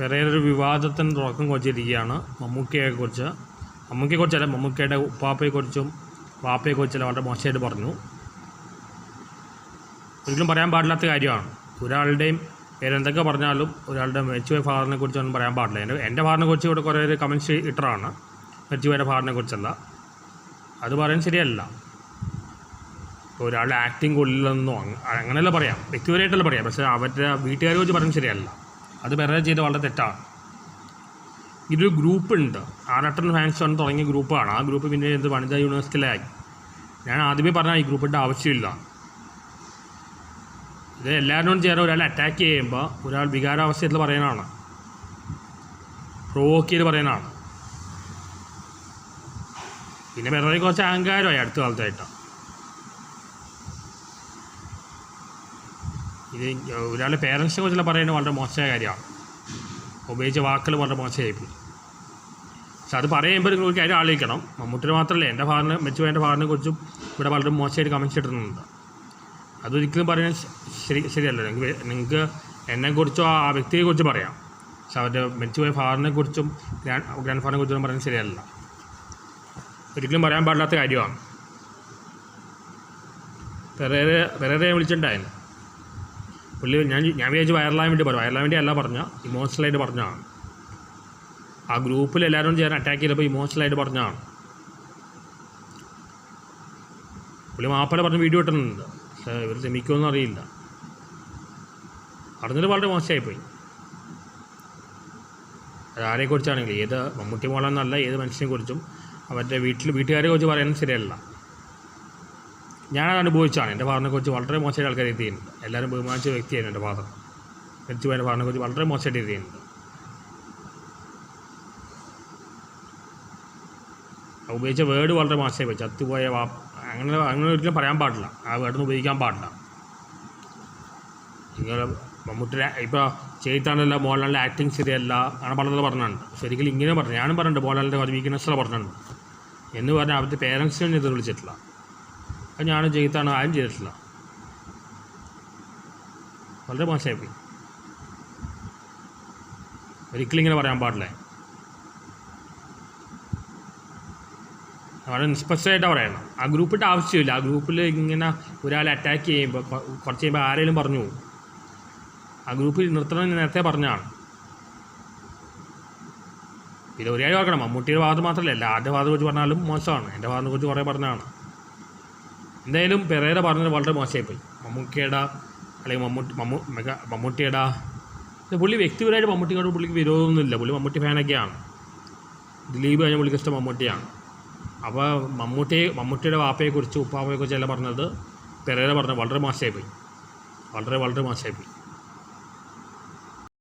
പെരേരൊരു വിവാദത്തിന് തുടക്കം കുറിച്ചിരിക്കുകയാണ് മമ്മൂക്കയെക്കുറിച്ച്. മമ്മൂക്കയെക്കുറിച്ചല്ല മമ്മൂക്കയുടെ ഉപ്പാപ്പയെക്കുറിച്ചും വാപ്പയെക്കുറിച്ചല്ല വളരെ മോശമായിട്ട് പറഞ്ഞു. ഒരിക്കലും പറയാൻ പാടില്ലാത്ത കാര്യമാണ്. ഒരാളുടെയും പേരെന്തൊക്കെ പറഞ്ഞാലും ഒരാളുടെ മെച്ചുപോയ ഫാദറിനെ കുറിച്ചൊന്നും പറയാൻ പാടില്ല. എന്റെ എന്റെ ഫാദറിനെ കുറിച്ച് ഇവിടെ കുറേ ഒരു കമൻസ് ഇട്ടറാണ് മെച്ചുപോയ ഫാദറിനെ കുറിച്ചല്ല അത് പറയാൻ ശരിയല്ല. ഒരാളുടെ ആക്ടിങ് കൊള്ളില്ലെന്നോ അങ്ങ- അങ്ങനെയല്ല പറയാം. വ്യക്തിപരമായിട്ടല്ല പറയാം. പക്ഷേ അവരുടെ വീട്ടുകാരെ കുറിച്ച് പറയാൻ ശരിയല്ല. അത് വേറെ ചെയ്ത് വളരെ തെറ്റാണ് ഇതൊരു ഗ്രൂപ്പ് ഉണ്ട്. ആറട്ടൻ ഫാൻസ് ആണ് തുടങ്ങിയ ഗ്രൂപ്പാണ് ആ ഗ്രൂപ്പ് പിന്നെ എന്ത് വനിതാ യൂണിവേഴ്സിറ്റിയിലായി ഞാൻ ആദ്യമേ പറഞ്ഞ ഈ ഗ്രൂപ്പിന്റെ ആവശ്യമില്ല. ഇത് എല്ലാവരോടും ചേർന്ന് ഒരാൾ അറ്റാക്ക് ചെയ്യുമ്പോൾ ഒരാൾ വികാരാവസ്ഥയിൽ പറയാനാണ് പ്രൊവോക്ക് ചെയ്ത് പറയാനാണ് പിന്നെ വെറുതെ കുറച്ച് അഹങ്കാരമായി അടുത്ത കാലത്തായിട്ട്. ഇത് ഒരാളുടെ പേരൻസിനെ കുറിച്ചുള്ള പറയുന്നത് വളരെ മോശമായ കാര്യമാണ്. ഉപയോഗിച്ച വാക്കുകൾ വളരെ മോശമായിപ്പോയി. പക്ഷെ അത് പറയുമ്പോൾ നിങ്ങൾ കാര്യം ആലോചിക്കണം. മമ്മൂട്ടിന് മാത്രമല്ല എന്റെ ഭാഗത്തിന് മെച്ചുവേന്റെ ഭാഗത്തിനെ കുറിച്ചും ഇവിടെ വളരെ മോശമായിട്ട് കമൻസ് ഇട്ടിരുന്നുണ്ട് അതൊരിക്കലും പറയാൻ ശ- ശരി ശരിയല്ല. നിങ്ങൾക്ക് നിങ്ങൾക്ക് എന്നെക്കുറിച്ചോ ആ വ്യക്തിയെക്കുറിച്ച് പറയാം. പക്ഷെ അവരുടെ മെച്ചുപോയ ഫാദറിനെ കുറിച്ചും ഗ്രാൻഡ് ഗ്രാൻഡ് ഫാദറിനെ കുറിച്ചും പറയുന്നത് ശരിയല്ല. ഒരിക്കലും പറയാൻ പാടില്ലാത്ത കാര്യമാണ്. വേറെ വേറെ വിളിച്ചിട്ടുണ്ടായിരുന്നു പുള്ളി ഞാൻ ഞാൻ വിചാരിച്ച് വയറലാൻ വേണ്ടി പറഞ്ഞു. വയറലാൻ വേണ്ടി അല്ല പറഞ്ഞ ഇമോഷണലായിട്ട് പറഞ്ഞതാണ്. ആ ഗ്രൂപ്പിൽ എല്ലാവരും ചേർന്ന് അറ്റാക്ക് ചെയ്തപ്പോൾ ഇമോഷണലായിട്ട് പറഞ്ഞതാണ്. പുള്ളി മാപ്പല പറഞ്ഞ് വീഡിയോ ഇട്ടുന്നുണ്ട് പക്ഷേ ഇവർ ക്ഷമിക്കുമെന്ന് അറിയില്ല. പറഞ്ഞത് വളരെ മോശമായിപ്പോയി. അതാരെക്കുറിച്ചാണെങ്കിൽ ഏത് മമ്മൂട്ടി മോളെന്നല്ല ഏത് മനുഷ്യനെക്കുറിച്ചും അവരുടെ വീട്ടിൽ വീട്ടുകാരെ കുറിച്ച് പറയാനും ശരിയല്ല. ഞാനത് അനുഭവിച്ചാണ് എന്റെ ഫാദറിനെ കുറിച്ച് വളരെ മോശമായിട്ട് ആൾക്കാർ എഴുതിയിട്ടുണ്ട്. എല്ലാവരും ബഹുമാനിച്ച വ്യക്തിയായിരുന്നു എന്റെ ഫാദർ മരിച്ചു പോയ ഫാദറിനെ കുറിച്ച് വളരെ മോശമായിട്ട് എഴുതിയിട്ടുണ്ട്. ഉപയോഗിച്ച വേർഡ് വളരെ മോശമായി പോയി. ചത്തുപോയ വാ അങ്ങനെ അങ്ങനെ ഒരിക്കലും പറയാൻ പാടില്ല. ആ വേർഡൊന്നും ഉപയോഗിക്കാൻ പാടില്ല. നിങ്ങൾ മമ്മൂട്ടിയുടെ ഇപ്പോൾ ചെയ്താണല്ല മോഹൻലാലിന്റെ ആക്ടിങ് ശരിയല്ല അങ്ങനെ പലതരം പറഞ്ഞിട്ടുണ്ട്. ശരിക്കും ഇങ്ങനെ പറഞ്ഞു. ഞാനും പറഞ്ഞിട്ടുണ്ട് മോഹൻലാലിന്റെ വീക്ക്നെസ്സുള്ള പറഞ്ഞിട്ടുണ്ട്. എന്ന് പറഞ്ഞാൽ അവരുടെ പേരൻസിനെ ഇത് വിളിച്ചിട്ടില്ല. അത് ഞാനും ചെയ്താണ് ആരും ചെയ്തിട്ടില്ല. വളരെ മോശമായിപ്പോയി ഒരിക്കലും ഇങ്ങനെ പറയാൻ പാടില്ല. വളരെ നിഷ്പക്ഷമായിട്ടാണ് പറയണം ആ ഗ്രൂപ്പിന്റെ ആവശ്യമില്ല. ആ ഗ്രൂപ്പിൽ ഇങ്ങനെ ഒരാളെ അറ്റാക്ക് ചെയ്യുമ്പോൾ കുറച്ച് കഴിയുമ്പോൾ ആരെങ്കിലും പറഞ്ഞു പോകും. ആ ഗ്രൂപ്പിൽ നിർത്തണം എന്ന് നേരത്തെ പറഞ്ഞതാണ്. ഇത് ഒരേ ഓർക്കണം. മമ്മൂട്ടിയുടെ ഭാഗത്ത് മാത്രമല്ല എല്ലാവരുടെ ഭാഗത്തെ കുറിച്ച് പറഞ്ഞാലും മോശമാണ്. എന്റെ ഭാഗത്തെ കുറിച്ച് കുറേ പറഞ്ഞതാണ്. എന്തായാലും പെരേര പറഞ്ഞത് വളരെ മോശമായിപ്പോയി. മമ്മൂക്കയുടെ അല്ലെങ്കിൽ മമ്മൂട്ടി മമ്മൂ മെഗ മമ്മൂട്ടിയുടെ. പുള്ളി വ്യക്തിപരമായിട്ട് മമ്മൂട്ടിയോട് പുള്ളിക്ക് വിരോധമൊന്നുമില്ല. പുള്ളി മമ്മൂട്ടി ഫാനൊക്കെയാണ്. ദിലീപ് കഴിഞ്ഞ പുള്ളിക്ക് ഇഷ്ടം മമ്മൂട്ടിയാണ്. അപ്പോൾ മമ്മൂട്ടി മമ്മൂട്ടിയുടെ വാപ്പയെക്കുറിച്ച് ഉപ്പാപ്പയെക്കുറിച്ച് എല്ലാം പറഞ്ഞത്. പെരേര പറഞ്ഞത് വളരെ മോശമായിപ്പോയി. വളരെ വളരെ മോശമായിപ്പോയി.